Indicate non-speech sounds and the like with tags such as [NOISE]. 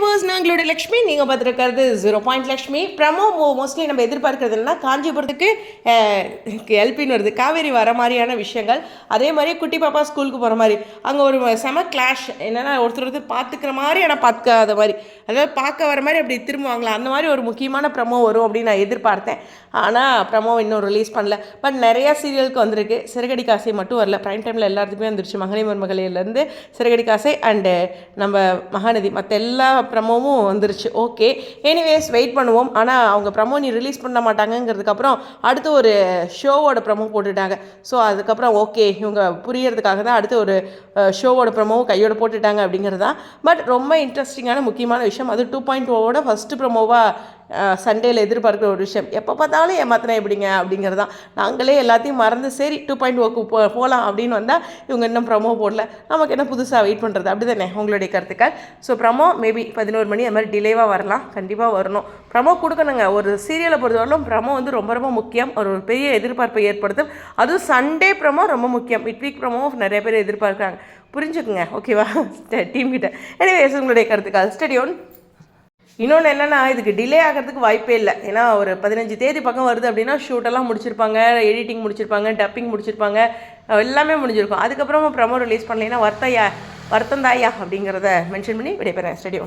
Viewers நாங்களோட Lakshmi நீங்கள் பார்த்துருக்கிறது zero point Lakshmi. Promo mostly நம்ம எதிர்பார்க்கறது காஞ்சிபுரத்துக்கு எல்பின்னு வருது. காவேரி வர மாதிரியான விஷயங்கள். அதே மாதிரி குட்டி பாப்பா ஸ்கூலுக்கு போகிற மாதிரி. அங்கே ஒரு செம கிளாஷ் என்னென்னா ஒருத்தர் ஒருத்தர் பார்த்துக்கிற மாதிரி ஆனால் பார்க்காத மாதிரி. அதாவது பார்க்க வர மாதிரி அப்படி திரும்புவாங்களா? அந்த மாதிரி ஒரு முக்கியமான ப்ரமோ வரும் அப்படின்னு நான் எதிர்பார்த்தேன். ஆனால் ப்ரமோ இன்னும் ரிலீஸ் பண்ணல. பட் நிறையா சீரியலுக்கு வந்திருக்கு. சிறகடி காசை மட்டும் வரல. ப்ரைம் டைமில் எல்லாத்துக்குமே வந்துருச்சு. மகளிர் மருமகளிலேருந்து சிறகடி காசை அண்டு நம்ம மகாநதி. மற்ற எல்லா ப்ரமோவும் வந்துருச்சு. ஓகே எனிவேஸ் வெயிட் பண்ணுவோம். ஆனால் அவங்க ப்ரமோ நீ ரிலீஸ் பண்ண மாட்டாங்கங்கிறதுக்கப்புறம் அடுத்து ஒரு ஷோவோட ப்ரமோ போட்டுட்டாங்க. ஸோ அதுக்கப்புறம் ஓகே இவங்க புரியறதுக்காக தான் அடுத்து ஒரு ஷோவோட ப்ரமோவும் கையோட போட்டுட்டாங்க அப்படிங்கிறது. தான் பட் ரொம்ப இன்ட்ரெஸ்டிங்கான முக்கியமான விஷயம். அது டூ பாயிண்ட் ஓவோட ஃபஸ்ட்டு ப்ரமோவாக சண்டேயில் எதிர்பார்க்குற ஒரு விஷயம். எப்போ பார்த்தாலும் ஏமாத்தினா எப்படிங்க? அப்படிங்கிறது தான் நாங்களே எல்லாத்தையும் மறந்து சரி டூ பாயிண்ட் ஓக்கு போ போகலாம் அப்படின்னு வந்தால் இவங்க இன்னும் ப்ரமோ போடல. நமக்கு என்ன புதுசாக வெயிட் பண்ணுறது அப்படி தானே உங்களுடைய கருத்துக்கள். ஸோ ப்ரமோ மேபி பதினோரு மணி அது மாதிரி டிலேவாக வரலாம். கண்டிப்பாக வரணும். ப்ரமோ கொடுக்கணுங்க. ஒரு சீரியலை பொறுத்தவரையிலும் ப்ரமோ வந்து ரொம்ப ரொம்ப முக்கியம். ஒரு ஒரு பெரிய எதிர்பார்ப்பை ஏற்படுத்தும். அதுவும் சண்டே ப்ரமோ ரொம்ப முக்கியம். மிட் வீக் ப்ரமோ நிறைய பேர் எதிர்பார்க்குறாங்க. புரிஞ்சுக்குங்க. ஓகேவா டீம் [LAUGHS] கிட்ட. எனவே உங்களுடைய கருத்துக்கள். ஸ்டடியோன் இன்னொன்று என்னென்னா இதுக்கு டிலே ஆகிறதுக்கு வாய்ப்பே இல்லை. ஏன்னா ஒரு பதினஞ்சு தேதி பக்கம் வருது அப்படின்னா ஷூட்டெல்லாம் முடிச்சிருப்பாங்க எடிட்டிங் முடிச்சிருப்பாங்க டப்பிங் முடிச்சிருப்பாங்க எல்லாமே முடிஞ்சிருக்கும். அதுக்கப்புறமா ப்ரமோ ரிலீஸ் பண்ணலைன்னா வருத்தையா வருத்தம் தாயா அப்படிங்கிறத மென்ஷன் பண்ணி விடைபெறேன். ஸ்டடியோ